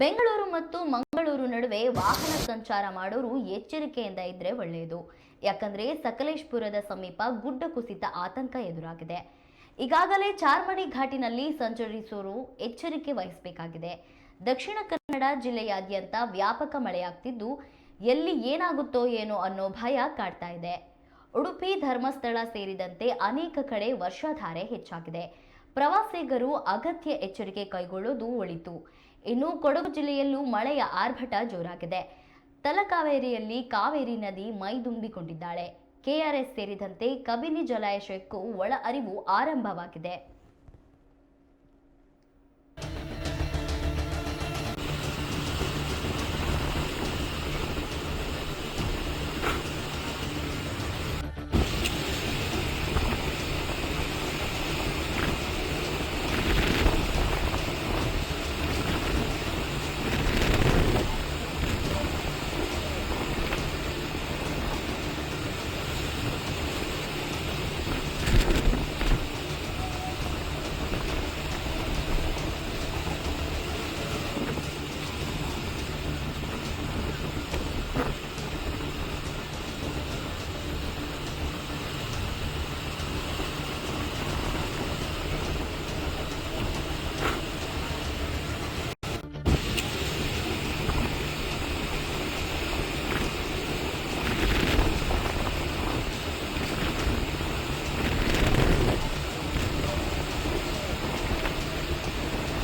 ಬೆಂಗಳೂರು ಮತ್ತು ಮಂಗಳೂರು ನಡುವೆ ವಾಹನ ಸಂಚಾರ ಮಾಡೋರು ಎಚ್ಚರಿಕೆಯಿಂದ ಇದ್ರೆ ಒಳ್ಳೆಯದು ಯಾಕಂದ್ರೆ ಸಕಲೇಶ್ಪುರದ ಸಮೀಪ ಗುಡ್ಡ ಕುಸಿತ ಆತಂಕ ಎದುರಾಗಿದೆ. ಈಗಾಗಲೇ ಚಾರ್ಮಡಿ ಘಾಟಿನಲ್ಲಿ ಸಂಚರಿಸೋರು ಎಚ್ಚರಿಕೆ ವಹಿಸಬೇಕಾಗಿದೆ. ದಕ್ಷಿಣ ಕನ್ನಡ ಜಿಲ್ಲೆಯಾದ್ಯಂತ ವ್ಯಾಪಕ ಮಳೆಯಾಗ್ತಿದ್ದು ಎಲ್ಲಿ ಏನಾಗುತ್ತೋ ಏನೋ ಅನ್ನೋ ಭಯ ಕಾಡ್ತಾ ಇದೆ. ಉಡುಪಿ ಧರ್ಮಸ್ಥಳ ಸೇರಿದಂತೆ ಅನೇಕ ಕಡೆ ವರ್ಷಾಧಾರೆ ಹೆಚ್ಚಾಗಿದೆ. ಪ್ರವಾಸಿಗರು ಅಗತ್ಯ ಎಚ್ಚರಿಕೆ ಕೈಗೊಳ್ಳುವುದು ಒಳಿತು. ಇನ್ನು ಕೊಡಗು ಜಿಲ್ಲೆಯಲ್ಲೂ ಮಳೆಯ ಆರ್ಭಟ ಜೋರಾಗಿದೆ. ತಲಕಾವೇರಿಯಲ್ಲಿ ಕಾವೇರಿ ನದಿ ಮೈದುಂಬಿಕೊಂಡಿದ್ದಾಳೆ. ಕೆಆರ್ಎಸ್ ಸೇರಿದಂತೆ ಕಬಿನಿ ಜಲಾಶಯಕ್ಕೂ ಒಳ ಅರಿವು ಆರಂಭವಾಗಿದೆ.